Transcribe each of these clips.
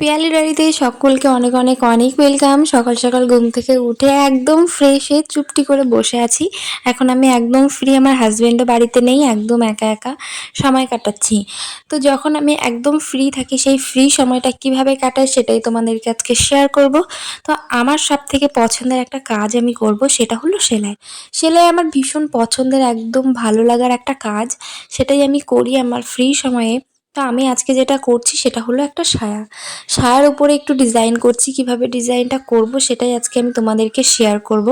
পিয়ালি ডায়েরিতে সকলকে অনেক অনেক অনেক ওয়েলকাম সকাল সকাল ঘুম থেকে উঠে একদম ফ্রেশ হয়ে চুপটি করে বসে আছি। এখন আমি একদম ফ্রি আমার হাজব্যান্ডও বাড়িতে নেই, একদম একা একা সময় কাটাচ্ছি। তো যখন আমি একদম ফ্রি থাকি, সেই ফ্রি সময়টা কীভাবে কাটাই সেটাই তোমাদেরকে আজকে শেয়ার করব। তো আমার সব থেকে পছন্দের একটা কাজ আমি করব, সেটা হলো সেলাই। সেলাই আমার ভীষণ পছন্দের, একদম ভালো লাগার একটা কাজ। সেটাই আমি করি আমার ফ্রি সময়ে। তো আমি আজকে যেটা করছি সেটা হলো একটা সায়া। সায়ার উপরে একটু ডিজাইন করছি, কীভাবে ডিজাইনটা করব সেটাই আজকে আমি তোমাদেরকে শেয়ার করব।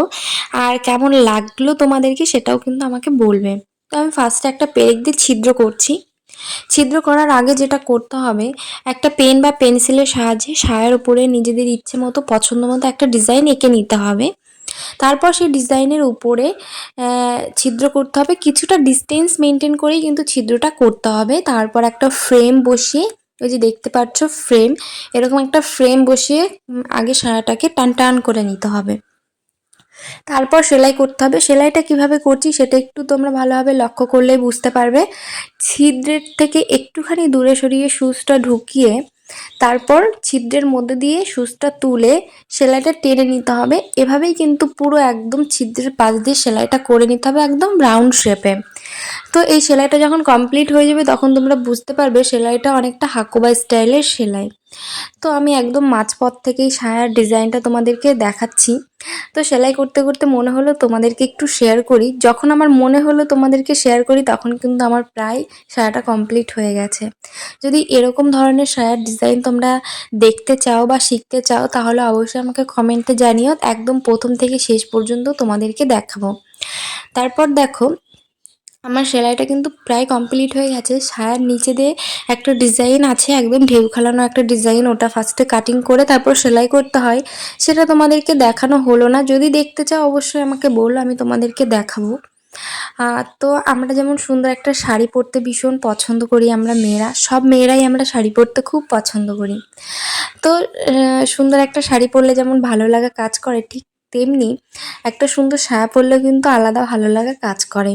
আর কেমন লাগল তোমাদেরকে সেটাও কিন্তু আমাকে বলবে। তো আমি ফার্স্টে একটা পেরেক দিয়ে ছিদ্র করছি। ছিদ্র করার আগে যেটা করতে হবে, একটা পেন বা পেন্সিলের সাহায্যে সায়ার উপরে নিজেদের ইচ্ছে মতো, পছন্দ মতো একটা ডিজাইন এঁকে নিতে হবে। তারপর সেই ডিজাইনের উপরে ছিদ্র করতে হবে। কিছুটা ডিস্টেন্স মেনটেন করেই কিন্তু ছিদ্রটা করতে হবে। তারপর একটা ফ্রেম বসিয়ে, ওই যে দেখতে পাচ্ছ ফ্রেম এরকম একটা ফ্রেম বসিয়ে আগে সারাটাকে টান টান করে নিতে হবে। তারপর সেলাই করতে হবে। সেলাইটা কীভাবে করছি সেটা একটু তোমরা ভালোভাবে লক্ষ্য করলেই বুঝতে পারবে। ছিদ্রের থেকে একটুখানি দূরে সরিয়ে সুচটা ঢুকিয়ে তারপর ছিদ্রের মধ্যে দিয়ে সুচটা তুলে সেলাইটা টেনে নিতে হবে। এভাবেই কিন্তু পুরো একদম ছিদ্রের পাশ দিয়ে সেলাইটা করে নিতে হবে একদম রাউন্ড শেপে। তো এই সেলাইটা যখন কমপ্লিট হয়ে যাবে তখন তোমরা বুঝতে পারবে সেলাইটা অনেকটা হাকুবা স্টাইলের সেলাই। তো আমি একদম মাঝপথ থেকেই সায়ার ডিজাইনটা তোমাদেরকে দেখাচ্ছি। তো সেলাই করতে করতে মনে হলো তোমাদেরকে একটু শেয়ার করি। যখন আমার মনে হলো তোমাদেরকে শেয়ার করি, তখন কিন্তু আমার প্রায় সায়াটা কমপ্লিট হয়ে গেছে। যদি এরকম ধরনের সায়ার ডিজাইন তোমরা দেখতে চাও বা শিখতে চাও, তাহলে অবশ্যই আমাকে কমেন্টে জানিও। একদম প্রথম থেকে শেষ পর্যন্ত তোমাদেরকে দেখাবো। তারপর দেখো আমার সেলাইটা কিন্তু প্রায় কমপ্লিট হয়ে গেছে। সায়ার নিচে দিয়ে একটা ডিজাইন আছে, একদম ঢেউ খেলানো একটা ডিজাইন ওটা ফার্স্টে কাটিং করে তারপর সেলাই করতে হয়। সেটা তোমাদেরকে দেখানো হলো না। যদি দেখতে চাও, অবশ্যই আমাকে বলল আমি তোমাদেরকে দেখাবো। তো আমরা যেমন সুন্দর একটা শাড়ি পরতে ভীষণ পছন্দ করি আমরা মেয়েরা। সব মেয়েরাই আমরা শাড়ি পরতে খুব পছন্দ করি। তো সুন্দর একটা শাড়ি পরলে যেমন ভালো লাগা কাজ করে, ঠিক তেমনি একটা সুন্দর সায়া পরলে কিন্তু আলাদা ভালো লাগা কাজ করে।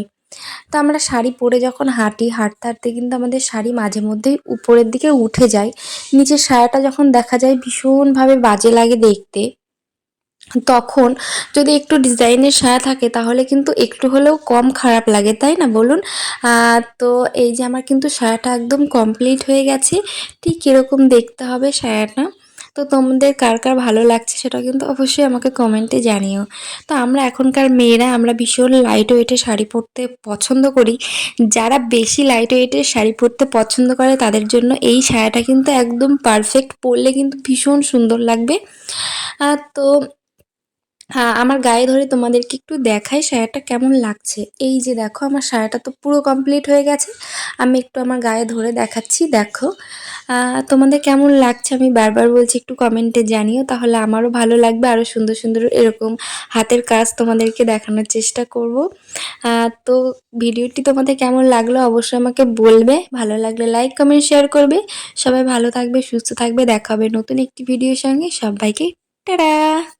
তো আমরা শাড়ি পরে যখন হাঁটি, হাঁটতে হাঁটতে কিন্তু আমাদের শাড়ি মাঝে মধ্যেই উপরের দিকে উঠে যায়। নিচের সায়াটা যখন দেখা যায় ভীষণভাবে বাজে লাগে দেখতে। তখন যদি একটু ডিজাইনের সায়া থাকে তাহলে কিন্তু একটু হলেও কম খারাপ লাগে, তাই না বলুন? তো এই যে আমার কিন্তু সায়াটা একদম কমপ্লিট হয়ে গেছে। ঠিক কীরকম দেখতে হবে সায়াটা। তো তোমাদের কার কার ভালো লাগছে সেটা কিন্তু অবশ্যই আমাকে কমেন্টে জানিও। তো আমরা এখনকার মেয়েরা, আমরা ভীষণ লাইট ওয়েটের শাড়ি পরতে পছন্দ করি। যারা বেশি লাইট ওয়েটের শাড়ি পরতে পছন্দ করে, তাদের জন্য এই শাড়িটা কিন্তু একদম পারফেক্ট পরলে কিন্তু ভীষণ সুন্দর লাগবে। তো হ্যাঁ আমার গায়ে ধরে তোমাদেরকে একটু দেখাই সায়াটা কেমন লাগছে। এই যে দেখো, আমার শাড়িটা তো পুরো কমপ্লিট হয়ে গেছে। আমি একটু আমার গায়ে ধরে দেখাচ্ছি, দেখো। তোমাদের কেমন লাগছে? আমি বারবার বলছি, একটু কমেন্টে জানিও, তাহলে আমারও ভালো লাগবে। আরও সুন্দর সুন্দর এরকম হাতের কাজ তোমাদেরকে দেখানোর চেষ্টা করব। তো ভিডিওটি তোমাদের কেমন লাগল অবশ্যই আমাকে বলবে। ভালো লাগলে লাইক কমেন্ট শেয়ার করবে। সবাই ভালো থাকবে, সুস্থ থাকবে। দেখা হবে নতুন একটি ভিডিওর সঙ্গে। সবাইকে টাটা!